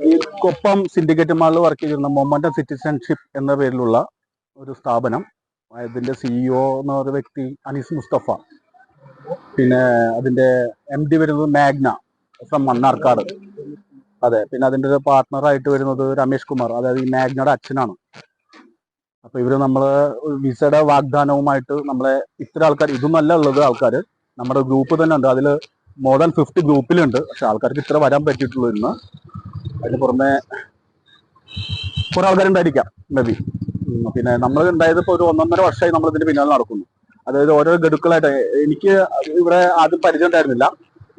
ഈ കൊപ്പം സിൻഡിക്കേറ്റ് മാളിൽ വർക്ക് ചെയ്തിരുന്ന മൊമന്റം സിറ്റിസൺഷിപ്പ് എന്ന പേരിലുള്ള ഒരു സ്ഥാപനം അതിന്റെ സിഇഒ എന്ന് പറയുന്ന വ്യക്തി അനീസ് മുസ്തഫ പിന്നെ അതിന്റെ എം ഡി വരുന്നത് മാഗ്ന ഫ്രം മണ്ണാർക്കാട്. അതെ പിന്നെ അതിന്റെ ഒരു പാർട്ട്ണറായിട്ട് വരുന്നത് രമേഷ് കുമാർ അതായത് ഈ മാഗ്നയുടെ അച്ഛനാണ്. അപ്പൊ ഇവർ നമ്മൾ വിസയുടെ വാഗ്ദാനവുമായിട്ട് നമ്മളെ ഇത്ര ആൾക്കാർ ഇതൊന്നല്ല ഉള്ളത് ആൾക്കാർ നമ്മുടെ ഗ്രൂപ്പ് തന്നെ ഉണ്ട്. അതിൽ മോർ ദാൻ ഫിഫ്റ്റി ഗ്രൂപ്പിലുണ്ട് പക്ഷെ ആൾക്കാർക്ക് ഇത്ര വരാൻ പറ്റിയിട്ടുള്ളൂ ഇന്ന്. അതിന് പുറമെ കുറെ ആൾക്കാരുണ്ടായിരിക്കാം മേ ബി പിന്നെ നമ്മൾ ഉണ്ടായത് ഇപ്പോൾ ഒരു ഒന്നൊന്നര വർഷമായി നമ്മൾ ഇതിന്റെ പിന്നാലെ നടക്കുന്നു. അതായത് ഓരോ ഗഡുക്കളായിട്ട് എനിക്ക് ഇവിടെ ആദ്യം പരിചയം ഉണ്ടായിരുന്നില്ല.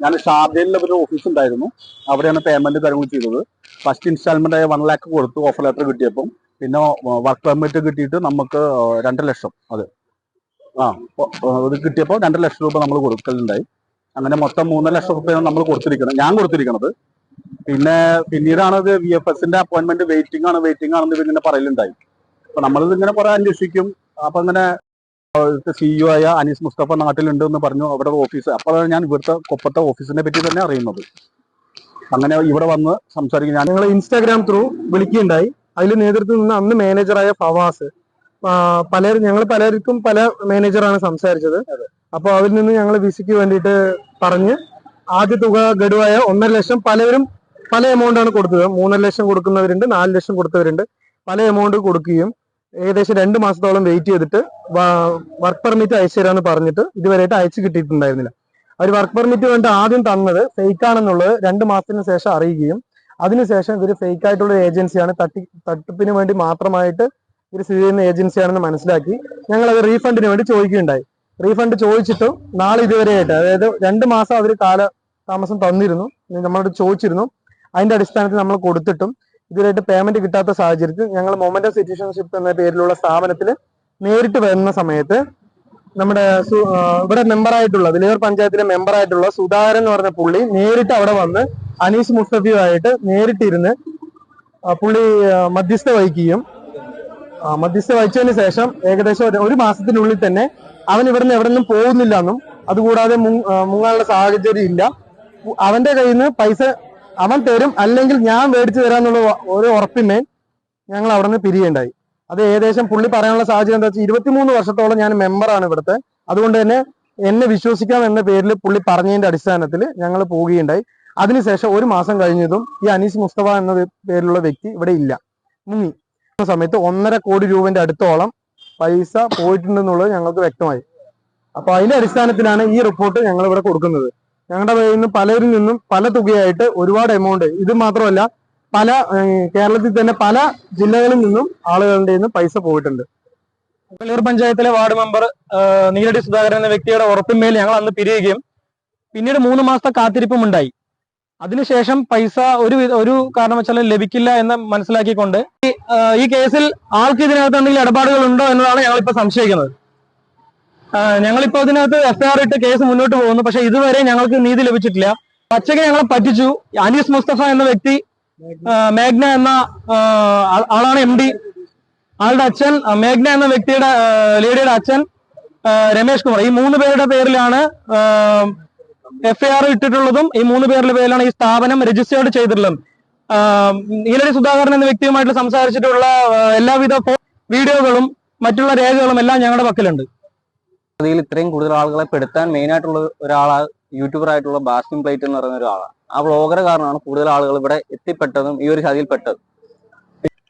ഞാൻ ഷാർജയിൽ ഒരു ഓഫീസ് ഉണ്ടായിരുന്നു. അവിടെയാണ് പേയ്മെന്റ് കാര്യങ്ങൾ ചെയ്തത്. ഫസ്റ്റ് ഇൻസ്റ്റാൾമെന്റ് ആയ വൺ ലാക്ക് കൊടുത്തു ഓഫർ ലെറ്റർ കിട്ടിയപ്പം. പിന്നെ വർക്ക് പെർമിറ്റ് കിട്ടിയിട്ട് നമുക്ക് രണ്ട് ലക്ഷം അത്. ആ ഇത് കിട്ടിയപ്പോൾ രണ്ട് ലക്ഷം രൂപ നമ്മൾ കൊടുക്കലുണ്ടായി. അങ്ങനെ മൊത്തം മൂന്നര ലക്ഷം രൂപയാണ് നമ്മൾ കൊടുത്തിരിക്കുന്നത്. ഞാൻ കൊടുത്തിരിക്കുന്നത്. പിന്നെ പിന്നീടാണ് അത് വി എഫ് എസിന്റെ അപ്പോയിന്റ്മെന്റ് വെയിറ്റിംഗ് ആണ് വെയിറ്റിംഗ് ആണെന്ന് ഇവരിങ്ങനെ പറയലുണ്ടായി. അപ്പൊ നമ്മളിത് ഇങ്ങനെ കുറെ അന്വേഷിക്കും. അപ്പൊ അങ്ങനെ സിഇഒ ആയ അനീസ് മുസ്തഫ നാട്ടിലുണ്ട് എന്ന് പറഞ്ഞു അവിടെ ഓഫീസ് അപ്പോഴാണ് ഞാൻ ഇവിടുത്തെ കൊപ്പത്തെ ഓഫീസിനെ പറ്റി തന്നെ അറിയുന്നത്. അങ്ങനെ ഇവിടെ വന്ന് സംസാരിക്കും. ഞാൻ ഞങ്ങൾ ഇൻസ്റ്റാഗ്രാം ത്രൂ വിളിക്കുകയുണ്ടായി. അതിൽ നേതൃത്വം നിന്ന് അന്ന് മാനേജറായ ഫവാസ് പല പലരും ഞങ്ങൾ പലർക്കും പല മാനേജറാണ് സംസാരിച്ചത്. അപ്പൊ അതിൽ നിന്ന് ഞങ്ങൾ വിസിക്ക് വേണ്ടിയിട്ട് പറഞ്ഞ് ആദ്യ തുക ഗഡുവായ ഒന്നര ലക്ഷം പലരും പല എമൗണ്ടാണ് കൊടുത്തത്. മൂന്നര ലക്ഷം കൊടുക്കുന്നവരുണ്ട് നാല് ലക്ഷം കൊടുത്തവരുണ്ട്. പല എമൗണ്ട് കൊടുക്കുകയും ഏകദേശം രണ്ട് മാസത്തോളം വെയിറ്റ് ചെയ്തിട്ട് വർക്ക് പെർമിറ്റ് അയച്ചു തരാന്ന് പറഞ്ഞിട്ട് ഇതുവരെയായിട്ട് അയച്ചു കിട്ടിയിട്ടുണ്ടായിരുന്നില്ല. അവർ വർക്ക് പെർമിറ്റ് വേണ്ട ആദ്യം തന്നത് ഫേക്ക് ആണെന്നുള്ളത് രണ്ട് മാസത്തിന് ശേഷം അറിയുകയും അതിനുശേഷം ഇവർ ഫേക്ക് ആയിട്ടുള്ള ഏജൻസിയാണ് തട്ടി തട്ടിപ്പിന് വേണ്ടി മാത്രമായിട്ട് ഇവർ സ്ഥിതി ചെയ്യുന്ന ഏജൻസിയാണെന്ന് മനസ്സിലാക്കി. ഞങ്ങൾ അത് റീഫണ്ടിന് വേണ്ടി ചോദിക്കുകയുണ്ടായി. റീഫണ്ട് ചോദിച്ചിട്ടും നാളെ ഇതുവരെയായിട്ട് അതായത് രണ്ട് മാസം അവർ കാല താമസം തന്നിരുന്നു. നമ്മളോട് ചോദിച്ചിരുന്നു. അതിന്റെ അടിസ്ഥാനത്തിൽ നമ്മൾ കൊടുത്തിട്ടും ഇതുവരെയായിട്ട് പേയ്മെന്റ് കിട്ടാത്ത സാഹചര്യത്തിൽ ഞങ്ങൾ മൊമെന്റ് സിറ്റിസൺഷിപ്പ് എന്ന പേരിലുള്ള സ്ഥാപനത്തിൽ നേരിട്ട് വരുന്ന സമയത്ത് നമ്മുടെ ഇവിടെ മെമ്പറായിട്ടുള്ള വിലയൂർ പഞ്ചായത്തിലെ മെമ്പറായിട്ടുള്ള സുധാകരൻ എന്ന് പറഞ്ഞ പുള്ളി നേരിട്ട് അവിടെ വന്ന് അനീസ് മുസ്തഫിയുമായിട്ട് നേരിട്ടിരുന്ന് പുള്ളി മധ്യസ്ഥ വഹിക്കുകയും മധ്യസ്ഥ വഹിച്ചതിന് ശേഷം ഏകദേശം ഒരു- ഒരു മാസത്തിനുള്ളിൽ തന്നെ അവൻ ഇവിടുന്ന് എവിടെ നിന്നും പോകുന്നില്ല എന്നും അതുകൂടാതെ മുങ്ങാനുള്ള സാഹചര്യം ഇല്ല. അവന്റെ കയ്യിൽ നിന്ന് പൈസ അവൻ തരും അല്ലെങ്കിൽ ഞാൻ മേടിച്ചു തരാന്നുള്ള ഒരു ഉറപ്പിന്മേൽ ഞങ്ങൾ അവിടെ നിന്ന് പിരിയുണ്ടായി അത് ഏകദേശം പുള്ളി പറയാനുള്ള സാഹചര്യം എന്താ വെച്ചാൽ ഇരുപത്തിമൂന്ന് വർഷത്തോളം ഞാൻ മെമ്പറാണ് ഇവിടുത്തെ. അതുകൊണ്ട് തന്നെ എന്നെ വിശ്വസിക്കാം എന്ന പേരിൽ പുള്ളി പറഞ്ഞതിന്റെ അടിസ്ഥാനത്തിൽ ഞങ്ങൾ പോവുകയുണ്ടായി. അതിനുശേഷം ഒരു മാസം കഴിഞ്ഞതും ഈ അനീസ് മുസ്തഫ എന്ന പേരിലുള്ള വ്യക്തി ഇവിടെ ഇല്ല. മുങ്ങി. സമയത്ത് ഒന്നര കോടി രൂപന്റെ അടുത്തോളം പൈസ പോയിട്ടുണ്ടെന്നുള്ളത് ഞങ്ങൾക്ക് വ്യക്തമായി. അപ്പൊ അതിന്റെ അടിസ്ഥാനത്തിലാണ് ഈ റിപ്പോർട്ട് ഞങ്ങൾ ഇവിടെ കൊടുക്കുന്നത്. ഞങ്ങളുടെ കയ്യിൽ നിന്ന് പലരിൽ നിന്നും പല തുകയായിട്ട് ഒരുപാട് എമൗണ്ട് ഇത് മാത്രമല്ല പല കേരളത്തിൽ തന്നെ പല ജില്ലകളിൽ നിന്നും ആളുകളുടെ നിന്ന് പൈസ പോയിട്ടുണ്ട്. വെള്ളൂർ പഞ്ചായത്തിലെ വാർഡ് മെമ്പർ നീരടി സുധാകരൻ എന്ന വ്യക്തിയുടെ ഉറപ്പിന്മേൽ ഞങ്ങൾ അന്ന് പിരിയുകയും പിന്നീട് മൂന്ന് മാസത്തെ കാത്തിരിപ്പും ഉണ്ടായി. അതിനുശേഷം പൈസ ഒരു ഒരു കാരണം കാരണവശാലും ലഭിക്കില്ല എന്ന് മനസ്സിലാക്കിക്കൊണ്ട് ഈ, കേസിൽ ആൾക്ക് ഇതിനകത്ത് എന്തെങ്കിലും ഇടപാടുകൾ ഉണ്ടോ എന്നതാണ് ഞങ്ങളിപ്പോ സംശയിക്കുന്നത്. ഞങ്ങളിപ്പോ അതിനകത്ത് എഫ്ഐആർ ഇട്ട് കേസ് മുന്നോട്ട് പോകുന്നു. പക്ഷെ ഇതുവരെ ഞങ്ങൾക്ക് നീതി ലഭിച്ചിട്ടില്ല. പച്ചയ്ക്ക് ഞങ്ങളെ പറ്റിച്ചു. അനീസ് മുസ്തഫ എന്ന വ്യക്തി മേഘ്ന എന്ന ആളാണ് എം ഡി ആളുടെ അച്ഛൻ മേഘ്ന എന്ന വ്യക്തിയുടെ ലേഡിയുടെ അച്ഛൻ രമേഷ് കുമാർ. ഈ മൂന്ന് പേരുടെ പേരിലാണ് എഫ്ഐആർ ഇട്ടിട്ടുള്ളതും ഈ മൂന്ന് പേരുടെ പേരിലാണ് ഈ സ്ഥാപനം രജിസ്റ്റേർഡ് ചെയ്തിട്ടുള്ളതും. നീലടി സുധാകരൻ എന്ന വ്യക്തിയുമായിട്ട് സംസാരിച്ചിട്ടുള്ള എല്ലാവിധ വീഡിയോകളും മറ്റുള്ള രേഖകളും എല്ലാം ഞങ്ങളുടെ പക്കലുണ്ട്. ഇതിൽ ഇത്രയും കൂടുതൽ ആളുകളെ പെടുത്താൻ മെയിൻ ആയിട്ടുള്ള ഒരാളാ യൂട്യൂബർ ആയിട്ടുള്ള ബാസ്റ്റിൻ പ്ലേറ്റ് എന്ന് പറയുന്ന ഒരാളാണ് ആ വ്ളോഗർ കാരണമാണ് കൂടുതൽ ആളുകൾ ഇവിടെ എത്തിപ്പെട്ടതും ഈ ഒരു ചതിയിൽ പെട്ടത്.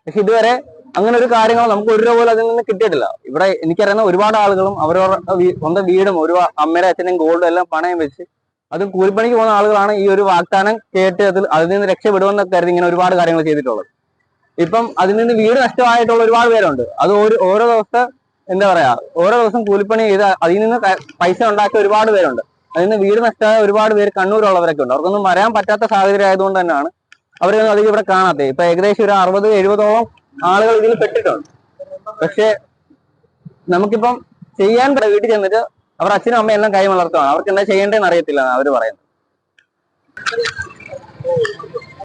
പക്ഷെ ഇതുവരെ അങ്ങനെ ഒരു കാര്യങ്ങൾ നമുക്ക് ഒരു രൂപ പോലും അതിൽ നിന്ന് കിട്ടിയിട്ടില്ല. ഇവിടെ എനിക്കറിയുന്ന ഒരുപാട് ആളുകളും അവരവരുടെ സ്വന്തം വീടും ഒരു അമ്മയുടെ അച്ഛനെയും ഗോൾഡും എല്ലാം പണയം വെച്ച് അതും കൂലിപ്പണിക്ക് പോകുന്ന ആളുകളാണ് ഈ ഒരു വാഗ്ദാനം കേട്ട് അതിൽ അതിൽ നിന്ന് രക്ഷപ്പെടുമെന്നൊക്കെ കരുതി ഇങ്ങനെ ഒരുപാട് കാര്യങ്ങൾ ചെയ്തിട്ടുള്ളത്. ഇപ്പം അതിൽ നിന്ന് വീട് നഷ്ടമായിട്ടുള്ള ഒരുപാട് പേരുണ്ട്. അത് ഓരോ ദിവസത്തെ എന്താ പറയാ ഓരോ ദിവസം കൂലിപ്പണി ചെയ്ത് അതിൽ നിന്ന് പൈസ ഉണ്ടാക്കിയ ഒരുപാട് പേരുണ്ട്. അതിൽ നിന്ന് വീട് നഷ്ടമായ ഒരുപാട് പേര് കണ്ണൂരുള്ളവരൊക്കെ ഉണ്ട്. അവർക്കൊന്നും വരാൻ പറ്റാത്ത സാഹചര്യം ആയതുകൊണ്ട് തന്നെയാണ് അവരൊന്നും അധികം ഇവിടെ കാണാത്തത്. ഇപ്പൊ ഏകദേശം ഒരു അറുപത് എഴുപതോളം ആളുകൾ ഇതിൽ പെട്ടിട്ടുണ്ട്. പക്ഷെ നമുക്കിപ്പം ചെയ്യാൻ വീട്ടിൽ ചെന്നിട്ട് അവർ അച്ഛനും അമ്മയും എല്ലാം കൈ വളർത്തുകയാണ് അവർക്ക് എന്താ ചെയ്യേണ്ടതെന്ന് അറിയത്തില്ല അവർ പറയുന്നത്.